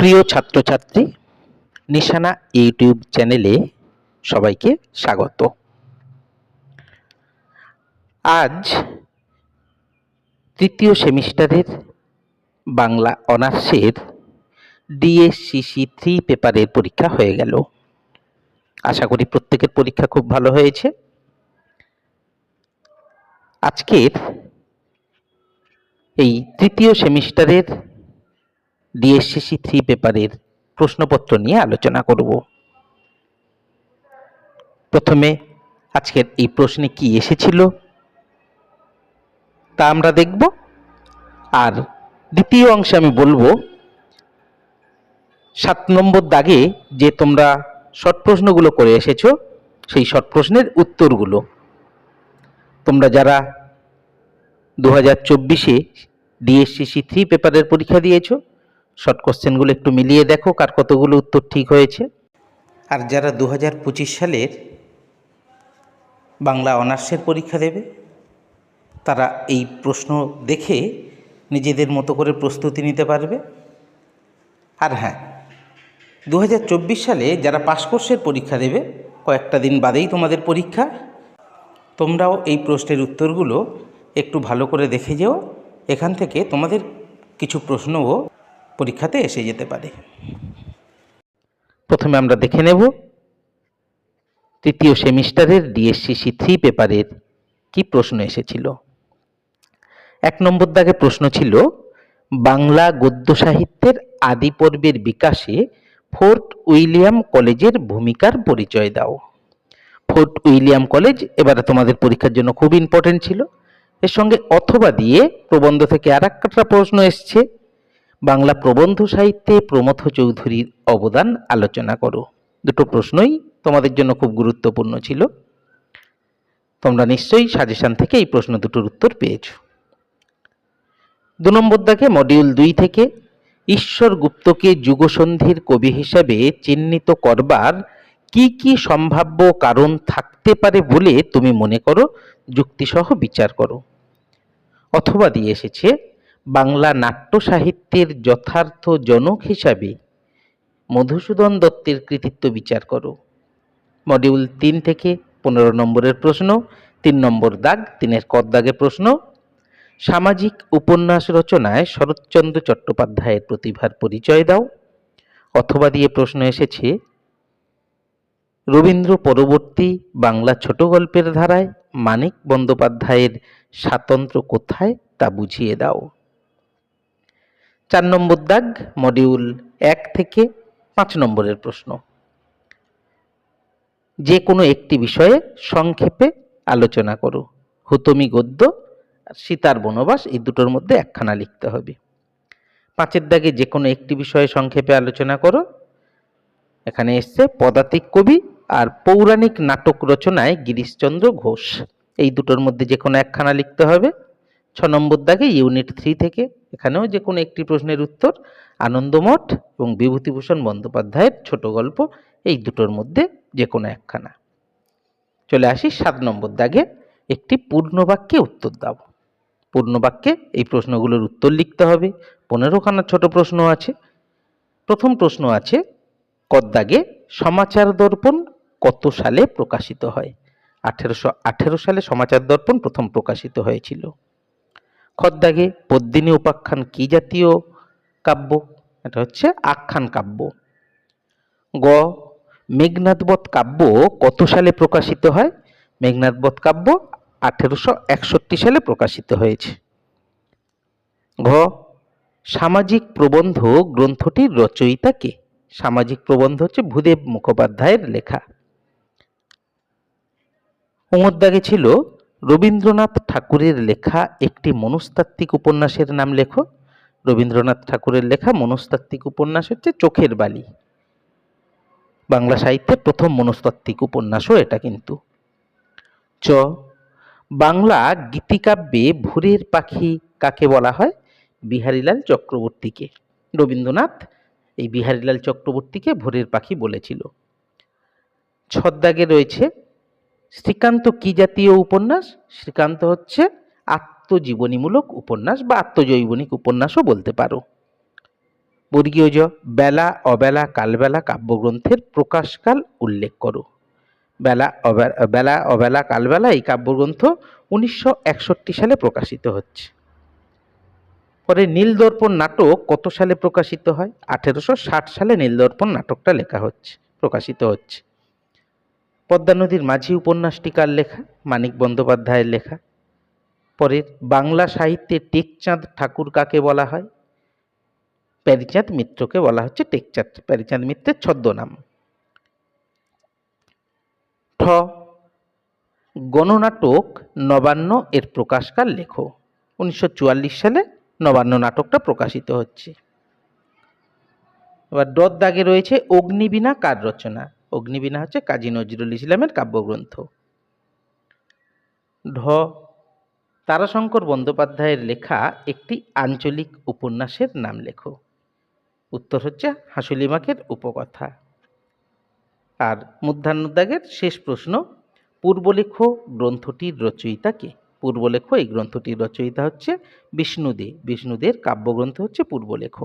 প্রিয় ছাত্রছাত্রী, নিশানা ইউটিউব চ্যানেলে সবাইকে স্বাগত। আজ তৃতীয় সেমিস্টারের বাংলা অনার্সের ডিএসসিসি থ্রি পেপারের পরীক্ষা হয়ে গেল। আশা করি প্রত্যেকের পরীক্ষা খুব ভালো হয়েছে। আজকের এই তৃতীয় সেমিস্টারের ডিএসসিসি থ্রি পেপারের প্রশ্নপত্র নিয়ে আলোচনা করব। প্রথমে আজকের এই প্রশ্নে কি এসেছিল তা আমরা দেখব। আর দ্বিতীয় অংশে আমি বলব, সাত নম্বর দাগে যে তোমরা শর্ট প্রশ্নগুলো করে এসেছ, সেই শর্ট প্রশ্নের উত্তরগুলো। তোমরা যারা দু হাজার চব্বিশে ডিএসসিসি থ্রি পেপারের পরীক্ষা দিয়েছ শর্ট কোশ্চেনগুলো একটু মিলিয়ে দেখো, কার কতগুলো উত্তর ঠিক হয়েছে। আর যারা দু হাজার পঁচিশ সালের বাংলা অনার্সের পরীক্ষা দেবে, তারা এই প্রশ্ন দেখে নিজেদের মতো করে প্রস্তুতি নিতে পারবে। আর হ্যাঁ দু হাজার চব্বিশ সালে যারা পাস কোর্সের পরীক্ষা দেবে, কয়েকটা দিন বাদেই তোমাদের পরীক্ষা। তোমরাও এই প্রশ্নের উত্তরগুলো একটু ভালো করে দেখে যেও। এখান থেকে তোমাদের কিছু প্রশ্নও পরীক্ষাতে এসে যেতে পারে। প্রথমে আমরা দেখে নেব তৃতীয় সেমিস্টারের ডিএসসিসি থ্রি পেপারের কি প্রশ্ন এসেছিল। এক নম্বর দাগে প্রশ্ন ছিল, বাংলা গদ্য সাহিত্যের আদি পর্বের বিকাশে ফোর্ট উইলিয়াম কলেজের ভূমিকার পরিচয় দাও। ফোর্ট উইলিয়াম কলেজ এবারে তোমাদের পরীক্ষার জন্য খুব ইম্পর্টেন্ট ছিল। এর সঙ্গে অথবা দিয়ে প্রবন্ধ থেকে আর একটা প্রশ্ন এসছে। বাংলা প্রবন্ধ সাহিত্যে প্রমথ চৌধুরীর অবদান আলোচনা করো। দুটো প্রশ্নই তোমাদের জন্য খুব গুরুত্বপূর্ণ ছিল। তোমরা নিশ্চয়ই সাজেশন থেকে এই প্রশ্ন দুটোর উত্তর পেয়েছ। দু নম্বর দাগে মডিউল দুই থেকে ঈশ্বর গুপ্তকে যুগসন্ধির কবি হিসাবে চিহ্নিত করবার কি কি সম্ভাব্য কারণ থাকতে পারে বলে তুমি মনে করো? যুক্তিসহ বিচার করো। অথবা দিয়ে এসেছে বাংলা নাট্য সাহিত্যের যথার্থ জনক হিসাবে মধুসূদন দত্তের কৃতিত্ব বিচার করো। মডিউল তিন থেকে পনেরো নম্বরের প্রশ্ন, তিন নম্বর দাগ, তিনের কর দাগে প্রশ্ন। সামাজিক উপন্যাস রচনায় শরৎচন্দ্র চট্টোপাধ্যায়ের প্রতিভার পরিচয় দাও। অথবা দিয়ে প্রশ্ন এসেছে, রবীন্দ্র পরবর্তী বাংলা ছোট গল্পের ধারায় মানিক বন্দ্যোপাধ্যায়ের স্বাতন্ত্র কোথায় তা বুঝিয়ে দাও। চার নম্বর দাগ মডিউল এক থেকে পাঁচ নম্বরের প্রশ্ন। যে কোনো একটি বিষয়ে সংক্ষেপে আলোচনা করো। হুতমি গদ্য আর সীতার বনবাস এই দুটোর মধ্যে একখানা লিখতে হবে। পাঁচের দাগে যে কোনো একটি বিষয়ে সংক্ষেপে আলোচনা করো। এখানে এসছে পদাতিক কবি আর পৌরাণিক নাটক রচনায় গিরিশচন্দ্র ঘোষ। এই দুটোর মধ্যে যে কোনো একখানা লিখতে হবে। ছ নম্বর দাগে ইউনিট থ্রি থেকে এখানেও যে কোনো একটি প্রশ্নের উত্তর, আনন্দমঠ এবং বিভূতিভূষণ বন্দ্যোপাধ্যায়ের ছোট গল্প এই দুটোর মধ্যে যে কোনো একখানা। চলে আসি সাত নম্বর দাগে, একটি পূর্ণ বাক্যে উত্তর দাও। পূর্ণ বাক্যে এই প্রশ্নগুলোর উত্তর লিখতে হবে। পনেরোখানা ছোট প্রশ্ন আছে। প্রথম প্রশ্ন আছে, কদ্দাগে সমাচার দর্পণ কত সালে প্রকাশিত হয়? আঠেরোশো আঠেরো সালে সমাচার দর্পণ প্রথম প্রকাশিত হয়েছিল। খদ্দাগে পদ্মিনী উপাখ্যান কি জাতীয় কাব্য? এটা হচ্ছে আখ্যান কাব্য। গ মেঘনাথবধ কাব্য কত সালে প্রকাশিত হয়? মেঘনাথবধ কাব্য আঠেরোশো একষট্টি সালে প্রকাশিত হয়েছে। ঘ, সামাজিক প্রবন্ধ গ্রন্থটির রচয়িতা কে? সামাজিক প্রবন্ধ হচ্ছে ভূদেব মুখোপাধ্যায়ের লেখা। উমদ্দাগে ছিল রবীন্দ্রনাথ ঠাকুরের লেখা একটি মনস্তাত্ত্বিক উপন্যাসের নাম লেখো। রবীন্দ্রনাথ ঠাকুরের লেখা মনস্তাত্ত্বিক উপন্যাস হচ্ছে চোখের বালি। বাংলা সাহিত্যের প্রথম মনস্তাত্ত্বিক উপন্যাসও এটা কিন্তু। চ, বাংলা গীতিকাব্যে ভোরের পাখি কাকে বলা হয়? বিহারীলাল চক্রবর্তীকে। রবীন্দ্রনাথ এই বিহারীলাল চক্রবর্তীকে ভোরের পাখি বলেছিল। ছদ্দাগে রয়েছে শ্রীকান্ত কি জাতীয় উপন্যাস? শ্রীকান্ত হচ্ছে আত্মজীবনীমূলক উপন্যাস বা আত্মজৈবনিক উপন্যাসও বলতে পারো। বর্গীয় জ, বেলা, অবেলা, কালবেলা কাব্যগ্রন্থের প্রকাশকাল উল্লেখ করো। বেলা বেলা, অবেলা, কালবেলা এই কাব্যগ্রন্থ উনিশশো একষট্টি সালে প্রকাশিত হচ্ছে। পরে নীলদর্পণ নাটক কত সালে প্রকাশিত হয়? আঠেরোশো ষাট সালে নীলদর্পণ নাটকটা লেখা হচ্ছে, প্রকাশিত হচ্ছে। পদ্মা নদীর মাঝি উপন্যাসটিকার লেখা, মানিক বন্দ্যোপাধ্যায়ের লেখা। পরের বাংলা সাহিত্যে টেকচাঁদ ঠাকুর কাকে বলা হয়? প্যারিচাঁদ মিত্রকে বলা হচ্ছে টেকচাঁদ, প্যারিচাঁদ মিত্রের ছদ্মনাম। ঠ, গণনাটক নবান্ন এর প্রকাশকাল লেখো। উনিশশো সালে নবান্ন নাটকটা প্রকাশিত হচ্ছে। এবার ডর দাগে রয়েছে অগ্নিবীণা কার রচনা? অগ্নিবীণা হচ্ছে কাজী নজরুল ইসলামের কাব্যগ্রন্থ। ঢ, তারাশঙ্কর বন্দ্যোপাধ্যায়ের লেখা একটি আঞ্চলিক উপন্যাসের নাম লেখো। উত্তর হচ্ছে হাসুলিমাকের উপকথা। আর মধ্যাহ্নদাগের শেষ প্রশ্ন, পূর্বলেখ গ্রন্থটির রচয়িতা কে? পূর্বলেখ, এই গ্রন্থটির রচয়িতা হচ্ছে বিষ্ণুদে। বিষ্ণুদের কাব্যগ্রন্থ হচ্ছে পূর্বলেখ।